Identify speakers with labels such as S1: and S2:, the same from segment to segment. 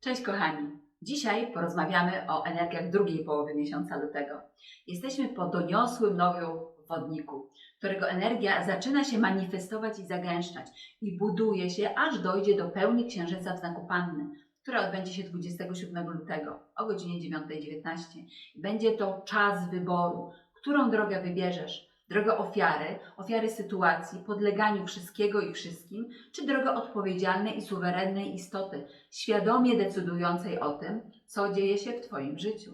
S1: Cześć kochani! Dzisiaj porozmawiamy o energiach drugiej połowy miesiąca lutego. Jesteśmy po doniosłym nowiu wodniku, którego energia zaczyna się manifestować i zagęszczać i buduje się, aż dojdzie do pełni księżyca w znaku Panny, która odbędzie się 27 lutego o godzinie 9.19. Będzie to czas wyboru, którą drogę wybierzesz. Drogę ofiary, ofiary sytuacji, podleganiu wszystkiego i wszystkim, czy drogę odpowiedzialnej i suwerennej istoty, świadomie decydującej o tym, co dzieje się w Twoim życiu.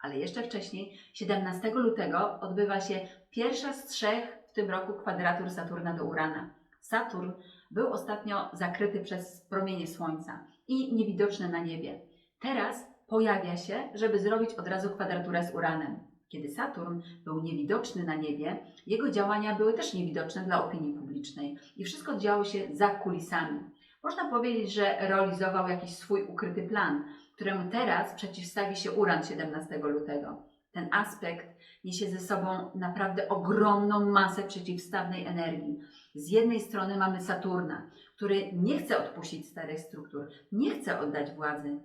S1: Ale jeszcze wcześniej, 17 lutego, odbywa się pierwsza z trzech w tym roku kwadratur Saturna do Urana. Saturn był ostatnio zakryty przez promienie Słońca i niewidoczny na niebie. Teraz pojawia się, żeby zrobić od razu kwadraturę z Uranem. Kiedy Saturn był niewidoczny na niebie, jego działania były też niewidoczne dla opinii publicznej i wszystko działo się za kulisami. Można powiedzieć, że realizował jakiś swój ukryty plan, któremu teraz przeciwstawi się Uran 17 lutego. Ten aspekt niesie ze sobą naprawdę ogromną masę przeciwstawnej energii. Z jednej strony mamy Saturna, który nie chce odpuścić starych struktur, nie chce oddać władzy.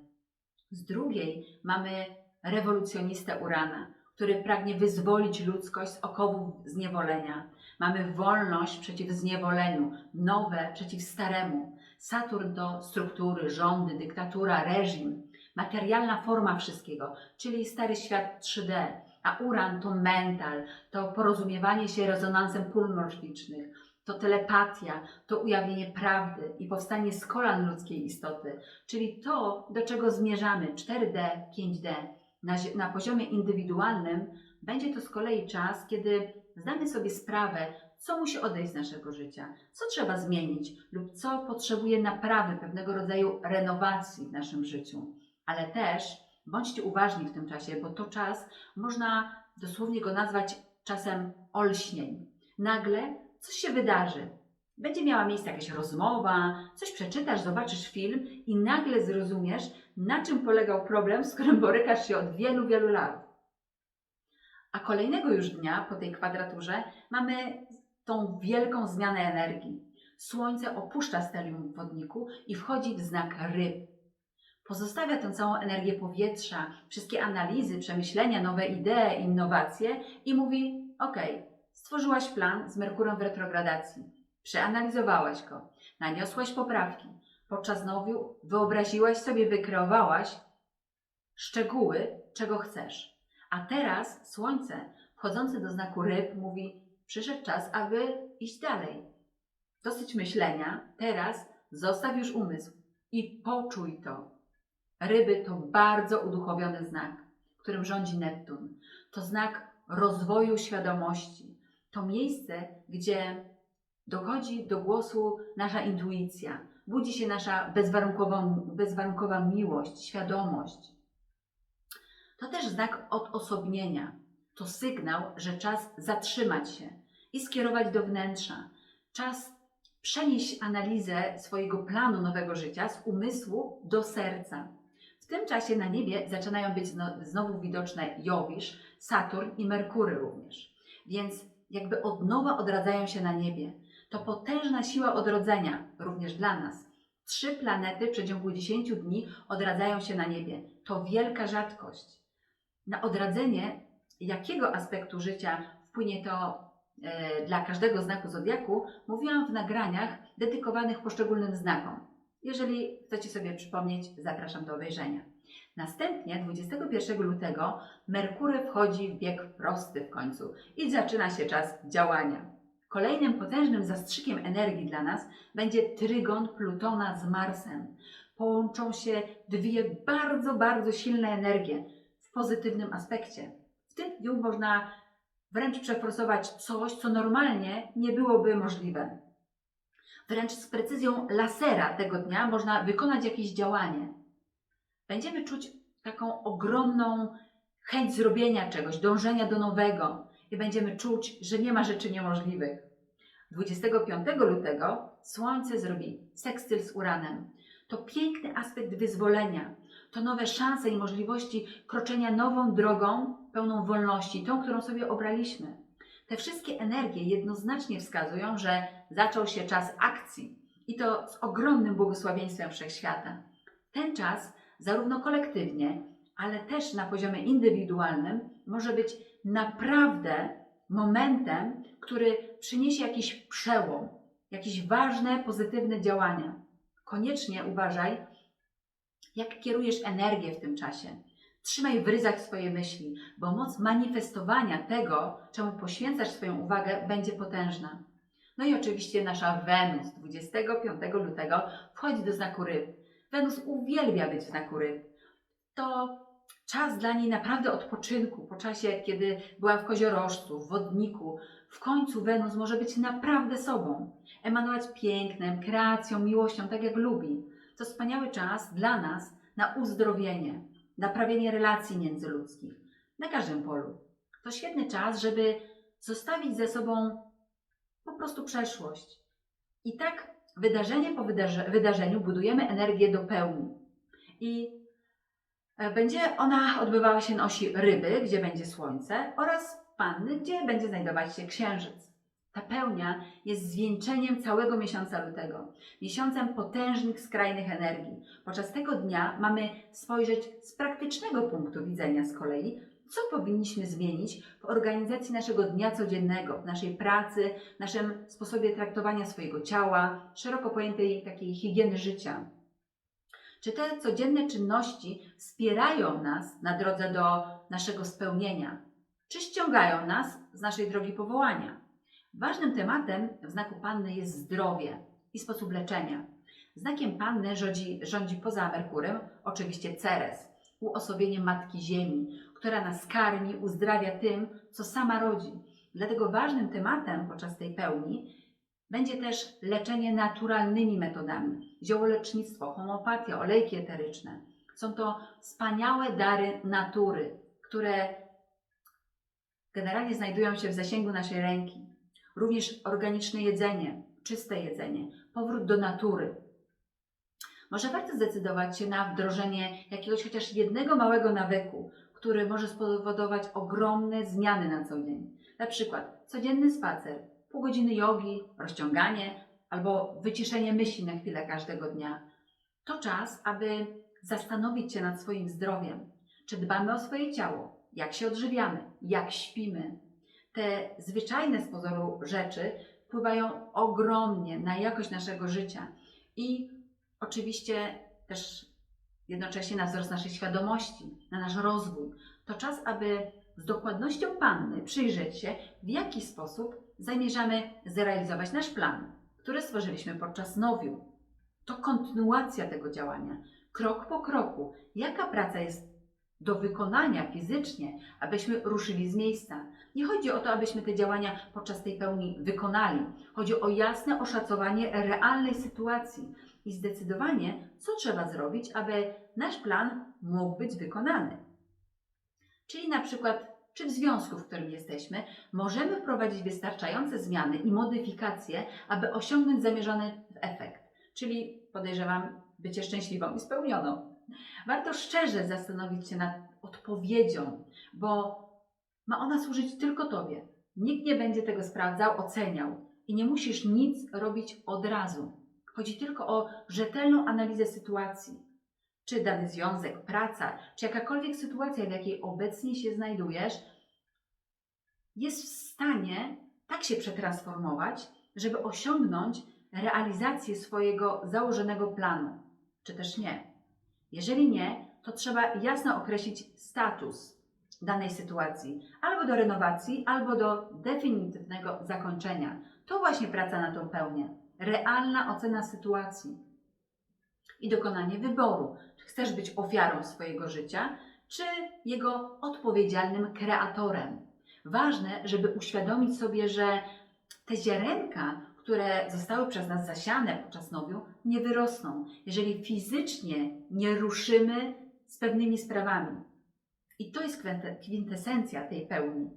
S1: Z drugiej mamy rewolucjonistę Urana, który pragnie wyzwolić ludzkość z okowów zniewolenia. Mamy wolność przeciw zniewoleniu, nowe przeciw staremu. Saturn to struktury, rządy, dyktatura, reżim, materialna forma wszystkiego, czyli stary świat 3D, a Uran to mental, to porozumiewanie się rezonansem pól morficznych, to telepatia, to ujawnienie prawdy i powstanie z kolan ludzkiej istoty, czyli to, do czego zmierzamy 4D, 5D. Na, na poziomie indywidualnym będzie to z kolei czas, kiedy zdamy sobie sprawę, co musi odejść z naszego życia, co trzeba zmienić lub co potrzebuje naprawy, pewnego rodzaju renowacji w naszym życiu. Ale też bądźcie uważni w tym czasie, bo to czas, można dosłownie go nazwać czasem olśnień. Nagle coś się wydarzy. Będzie miała miejsce jakaś rozmowa, coś przeczytasz, zobaczysz film i nagle zrozumiesz, na czym polegał problem, z którym borykasz się od wielu, wielu lat. A kolejnego już dnia po tej kwadraturze mamy tą wielką zmianę energii. Słońce opuszcza stelium wodniku i wchodzi w znak ryb. Pozostawia tę całą energię powietrza, wszystkie analizy, przemyślenia, nowe idee, innowacje i mówi: OK, stworzyłaś plan z Merkurem w retrogradacji, przeanalizowałaś go, naniosłaś poprawki, podczas nowiu wyobraziłaś sobie, wykreowałaś szczegóły, czego chcesz. A teraz Słońce, wchodzące do znaku ryb, mówi: Przyszedł czas, aby iść dalej. Dosyć myślenia, teraz zostaw już umysł i poczuj to. Ryby to bardzo uduchowiony znak, którym rządzi Neptun. To znak rozwoju świadomości. To miejsce, gdzie dochodzi do głosu nasza intuicja, budzi się nasza bezwarunkowa, bezwarunkowa miłość, świadomość. To też znak odosobnienia. To sygnał, że czas zatrzymać się i skierować do wnętrza. Czas przenieść analizę swojego planu nowego życia z umysłu do serca. W tym czasie na niebie zaczynają być zno- znowu widoczne Jowisz, Saturn i Merkury również. Więc jakby od nowa odradzają się na niebie. To potężna siła odrodzenia, również dla nas. Trzy planety w przeciągu 10 dni odradzają się na niebie. To wielka rzadkość. Na odradzenie jakiego aspektu życia wpłynie to e, dla każdego znaku zodiaku, mówiłam w nagraniach dedykowanych poszczególnym znakom. Jeżeli chcecie sobie przypomnieć, zapraszam do obejrzenia. Następnie 21 lutego Merkury wchodzi w bieg prosty w końcu i zaczyna się czas działania. Kolejnym potężnym zastrzykiem energii dla nas będzie trygon Plutona z Marsem. Połączą się dwie bardzo, bardzo silne energie w pozytywnym aspekcie. W tym dniu można wręcz przeforsować coś, co normalnie nie byłoby możliwe. Wręcz z precyzją lasera tego dnia można wykonać jakieś działanie. Będziemy czuć taką ogromną chęć zrobienia czegoś, dążenia do nowego i będziemy czuć, że nie ma rzeczy niemożliwych. 25 lutego Słońce zrobi sekstyl z Uranem. To piękny aspekt wyzwolenia. To nowe szanse i możliwości kroczenia nową drogą, pełną wolności, tą, którą sobie obraliśmy. Te wszystkie energie jednoznacznie wskazują, że zaczął się czas akcji i to z ogromnym błogosławieństwem wszechświata. Ten czas zarówno kolektywnie, ale też na poziomie indywidualnym, może być naprawdę momentem, który przyniesie jakiś przełom, jakieś ważne, pozytywne działania. Koniecznie uważaj, jak kierujesz energię w tym czasie. Trzymaj w ryzach swoje myśli, bo moc manifestowania tego, czemu poświęcasz swoją uwagę, będzie potężna. No i oczywiście nasza Wenus 25 lutego wchodzi do znaku ryb. Wenus uwielbia być w znaku ryb. To czas dla niej naprawdę odpoczynku. Po czasie, kiedy była w koziorożcu, w wodniku, w końcu Wenus może być naprawdę sobą. Emanować pięknem, kreacją, miłością, tak jak lubi. To wspaniały czas dla nas na uzdrowienie, naprawienie relacji międzyludzkich na każdym polu. To świetny czas, żeby zostawić ze sobą po prostu przeszłość. I tak wydarzenie po wydarze- wydarzeniu budujemy energię do pełni. I będzie ona odbywała się na osi ryby, gdzie będzie słońce, oraz panny, gdzie będzie znajdować się księżyc. Ta pełnia jest zwieńczeniem całego miesiąca lutego, miesiącem potężnych, skrajnych energii. Podczas tego dnia mamy spojrzeć z praktycznego punktu widzenia z kolei, co powinniśmy zmienić w organizacji naszego dnia codziennego, w naszej pracy, w naszym sposobie traktowania swojego ciała, szeroko pojętej takiej higieny życia. Czy te codzienne czynności wspierają nas na drodze do naszego spełnienia? Czy ściągają nas z naszej drogi powołania? Ważnym tematem w znaku Panny jest zdrowie i sposób leczenia. Znakiem Panny rządzi, rządzi poza Merkurem oczywiście Ceres, uosobienie Matki Ziemi, która nas karmi, uzdrawia tym, co sama rodzi. Dlatego ważnym tematem podczas tej pełni będzie też leczenie naturalnymi metodami. Ziołolecznictwo, homeopatia, olejki eteryczne. Są to wspaniałe dary natury, które generalnie znajdują się w zasięgu naszej ręki. Również organiczne jedzenie, czyste jedzenie, powrót do natury. Może warto zdecydować się na wdrożenie jakiegoś chociaż jednego małego nawyku, który może spowodować ogromne zmiany na co dzień. Na przykład codzienny spacer, pół godziny jogi, rozciąganie albo wyciszenie myśli na chwilę każdego dnia. To czas, aby zastanowić się nad swoim zdrowiem. Czy dbamy o swoje ciało? Jak się odżywiamy? Jak śpimy? Te zwyczajne z pozoru rzeczy wpływają ogromnie na jakość naszego życia i oczywiście też jednocześnie na wzrost naszej świadomości, na nasz rozwój. To czas, aby z dokładnością Panny przyjrzeć się, w jaki sposób zamierzamy zrealizować nasz plan, który stworzyliśmy podczas nowiu. To kontynuacja tego działania, krok po kroku. Jaka praca jest do wykonania fizycznie, abyśmy ruszyli z miejsca. Nie chodzi o to, abyśmy te działania podczas tej pełni wykonali. Chodzi o jasne oszacowanie realnej sytuacji i zdecydowanie, co trzeba zrobić, aby nasz plan mógł być wykonany. Czyli na przykład, czy w związku, w którym jesteśmy, możemy wprowadzić wystarczające zmiany i modyfikacje, aby osiągnąć zamierzony efekt, czyli podejrzewam bycie szczęśliwą i spełnioną. Warto szczerze zastanowić się nad odpowiedzią, bo ma ona służyć tylko Tobie. Nikt nie będzie tego sprawdzał, oceniał i nie musisz nic robić od razu. Chodzi tylko o rzetelną analizę sytuacji. Czy dany związek, praca, czy jakakolwiek sytuacja, w jakiej obecnie się znajdujesz, jest w stanie tak się przetransformować, żeby osiągnąć realizację swojego założonego planu, czy też nie. Jeżeli nie, to trzeba jasno określić status danej sytuacji, albo do renowacji, albo do definitywnego zakończenia. To właśnie praca na tą pełnię. Realna ocena sytuacji i dokonanie wyboru. Czy chcesz być ofiarą swojego życia, czy jego odpowiedzialnym kreatorem. Ważne, żeby uświadomić sobie, że te ziarenka, które zostały przez nas zasiane podczas nowiu, nie wyrosną, jeżeli fizycznie nie ruszymy z pewnymi sprawami. I to jest kwinte- kwintesencja tej pełni.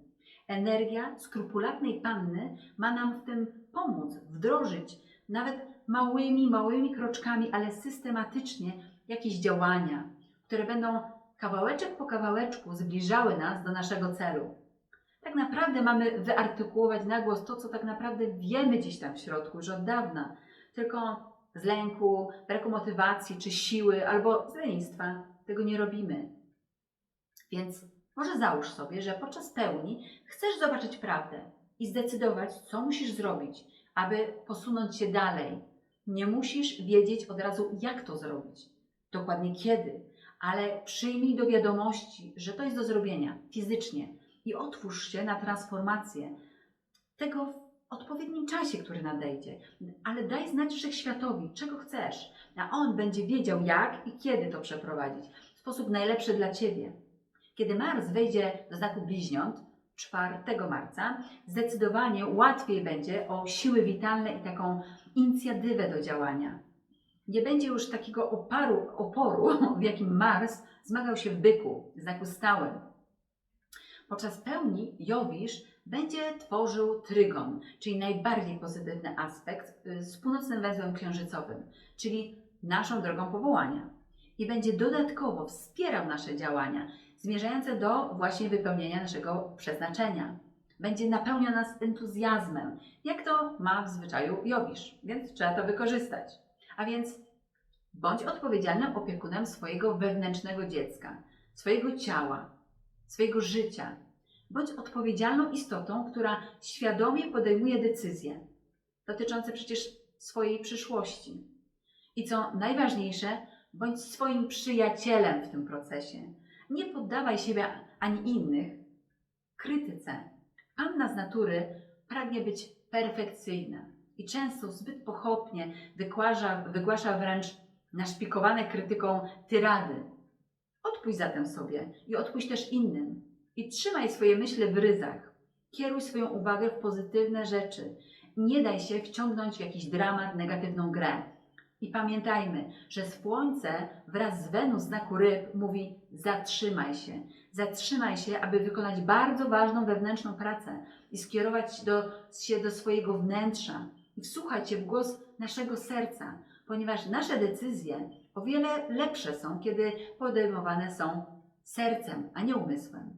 S1: Energia skrupulatnej panny ma nam w tym pomóc, wdrożyć nawet małymi, małymi kroczkami, ale systematycznie jakieś działania, które będą kawałeczek po kawałeczku zbliżały nas do naszego celu. Tak naprawdę mamy wyartykułować na głos to, co tak naprawdę wiemy gdzieś tam w środku już od dawna. Tylko z lęku, braku motywacji czy siły albo z lenistwa tego nie robimy. Więc może załóż sobie, że podczas pełni chcesz zobaczyć prawdę i zdecydować, co musisz zrobić, aby posunąć się dalej. Nie musisz wiedzieć od razu, jak to zrobić, dokładnie kiedy, ale przyjmij do wiadomości, że to jest do zrobienia fizycznie i otwórz się na transformację tego w odpowiednim czasie, który nadejdzie. Ale daj znać wszechświatowi, czego chcesz, a on będzie wiedział, jak i kiedy to przeprowadzić w sposób najlepszy dla ciebie. Kiedy Mars wejdzie do znaku bliźniąt 4 marca, zdecydowanie łatwiej będzie o siły witalne i taką inicjatywę do działania. Nie będzie już takiego oparu, oporu, w jakim Mars zmagał się w byku, znaku stałym. Podczas pełni Jowisz będzie tworzył trygon, czyli najbardziej pozytywny aspekt y, z północnym węzłem księżycowym, czyli naszą drogą powołania. I będzie dodatkowo wspierał nasze działania, zmierzające do właśnie wypełnienia naszego przeznaczenia. Będzie napełniał nas entuzjazmem, jak to ma w zwyczaju Jowisz, więc trzeba to wykorzystać. A więc bądź odpowiedzialnym opiekunem swojego wewnętrznego dziecka, swojego ciała, swojego życia. Bądź odpowiedzialną istotą, która świadomie podejmuje decyzje dotyczące przecież swojej przyszłości. I co najważniejsze, bądź swoim przyjacielem w tym procesie. Nie poddawaj siebie ani innych krytyce. Panna z natury pragnie być perfekcyjna i często zbyt pochopnie wygłasza, wygłasza wręcz naszpikowane krytyką tyrady. Odpuść zatem sobie i odpuść też innym. I trzymaj swoje myśli w ryzach. Kieruj swoją uwagę w pozytywne rzeczy. Nie daj się wciągnąć w jakiś dramat, negatywną grę. I pamiętajmy, że Słońce wraz z Wenus znaku ryb mówi zatrzymaj się. Zatrzymaj się, aby wykonać bardzo ważną wewnętrzną pracę i skierować do, się do swojego wnętrza i wsłuchać się w głos naszego serca, ponieważ nasze decyzje o wiele lepsze są, kiedy podejmowane są sercem, a nie umysłem.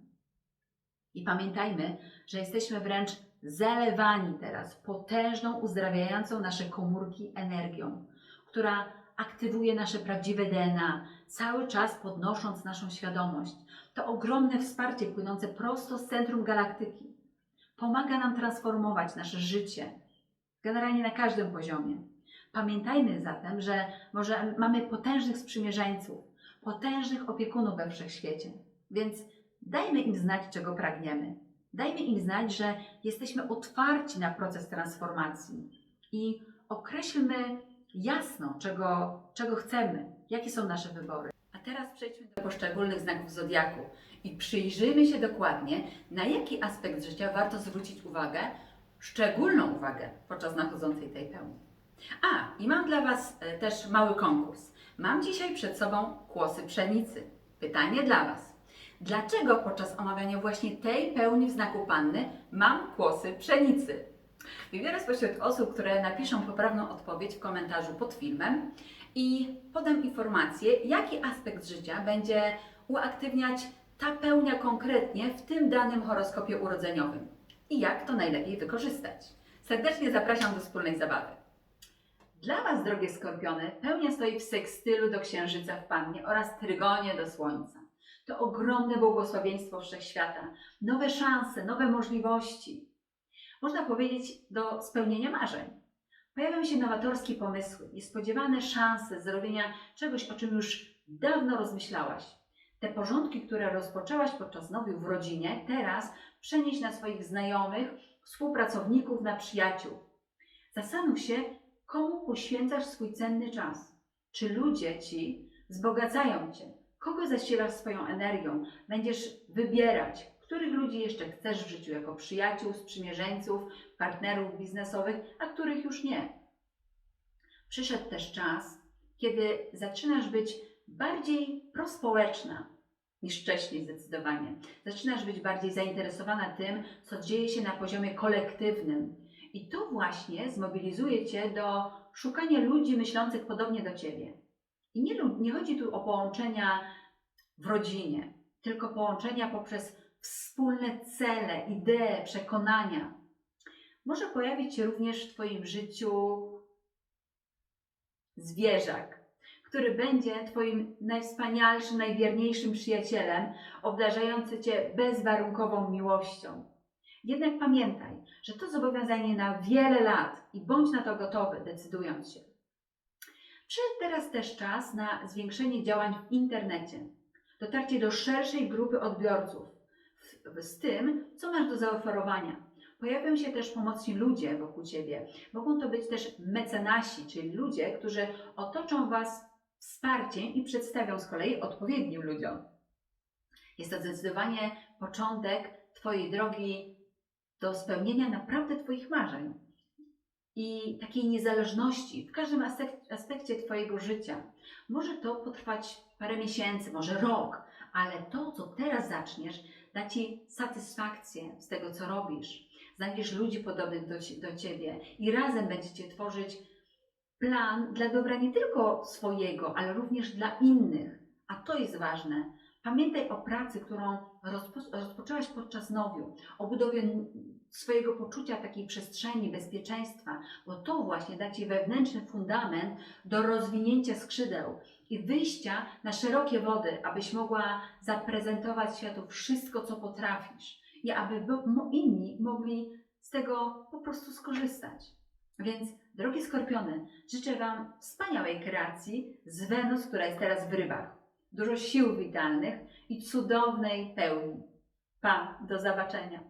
S1: I pamiętajmy, że jesteśmy wręcz zalewani teraz potężną, uzdrawiającą nasze komórki energią, która aktywuje nasze prawdziwe DNA, cały czas podnosząc naszą świadomość. To ogromne wsparcie płynące prosto z centrum galaktyki. Pomaga nam transformować nasze życie, generalnie na każdym poziomie. Pamiętajmy zatem, że może mamy potężnych sprzymierzeńców, potężnych opiekunów we wszechświecie, więc dajmy im znać, czego pragniemy. Dajmy im znać, że jesteśmy otwarci na proces transformacji i określmy jasno, czego, czego chcemy, jakie są nasze wybory. A teraz przejdźmy do poszczególnych znaków zodiaku i przyjrzyjmy się dokładnie, na jaki aspekt życia warto zwrócić uwagę, szczególną uwagę podczas nachodzącej tej pełni. A, i mam dla Was e, też mały konkurs. Mam dzisiaj przed sobą kłosy pszenicy. Pytanie dla Was. Dlaczego podczas omawiania właśnie tej pełni w znaku panny mam kłosy pszenicy? Wybiorę spośród osób, które napiszą poprawną odpowiedź w komentarzu pod filmem i podam informację, jaki aspekt życia będzie uaktywniać ta pełnia konkretnie w tym danym horoskopie urodzeniowym i jak to najlepiej wykorzystać. Serdecznie zapraszam do wspólnej zabawy. Dla Was, drogie skorpiony, pełnia stoi w sekstylu do księżyca w pannie oraz trygonie do słońca. To ogromne błogosławieństwo wszechświata, nowe szanse, nowe możliwości. Można powiedzieć do spełnienia marzeń. Pojawią się nowatorskie pomysły, niespodziewane szanse zrobienia czegoś, o czym już dawno rozmyślałaś. Te porządki, które rozpoczęłaś podczas nowiu w rodzinie, teraz przenieś na swoich znajomych, współpracowników, na przyjaciół. Zastanów się, komu poświęcasz swój cenny czas. Czy ludzie ci wzbogacają cię? Kogo zasilasz swoją energią? Będziesz wybierać, których ludzi jeszcze chcesz w życiu jako przyjaciół, sprzymierzeńców, partnerów biznesowych, a których już nie. Przyszedł też czas, kiedy zaczynasz być bardziej prospołeczna niż wcześniej zdecydowanie. Zaczynasz być bardziej zainteresowana tym, co dzieje się na poziomie kolektywnym. I to właśnie zmobilizuje Cię do szukania ludzi myślących podobnie do Ciebie. I nie, nie chodzi tu o połączenia w rodzinie, tylko połączenia poprzez wspólne cele, idee, przekonania. Może pojawić się również w Twoim życiu zwierzak, który będzie Twoim najwspanialszym, najwierniejszym przyjacielem, obdarzający Cię bezwarunkową miłością. Jednak pamiętaj, że to zobowiązanie na wiele lat i bądź na to gotowy, decydując się. Przyszedł teraz też czas na zwiększenie działań w internecie, dotarcie do szerszej grupy odbiorców z tym, co masz do zaoferowania. Pojawią się też pomocni ludzie wokół Ciebie. Mogą to być też mecenasi, czyli ludzie, którzy otoczą Was wsparciem i przedstawią z kolei odpowiednim ludziom. Jest to zdecydowanie początek Twojej drogi do spełnienia naprawdę Twoich marzeń i takiej niezależności w każdym aspek- aspekcie Twojego życia. Może to potrwać parę miesięcy, może rok, ale to, co teraz zaczniesz, da Ci satysfakcję z tego, co robisz. Znajdziesz ludzi podobnych do, do Ciebie i razem będziecie tworzyć plan dla dobra nie tylko swojego, ale również dla innych. A to jest ważne. Pamiętaj o pracy, którą rozpo, rozpoczęłaś podczas nowiu, o budowie swojego poczucia takiej przestrzeni bezpieczeństwa, bo to właśnie da Ci wewnętrzny fundament do rozwinięcia skrzydeł i wyjścia na szerokie wody, abyś mogła zaprezentować światu wszystko, co potrafisz i aby inni mogli z tego po prostu skorzystać. Więc, drogie skorpiony, życzę Wam wspaniałej kreacji z Wenus, która jest teraz w rybach. Dużo sił witalnych i cudownej pełni. Pa, do zobaczenia.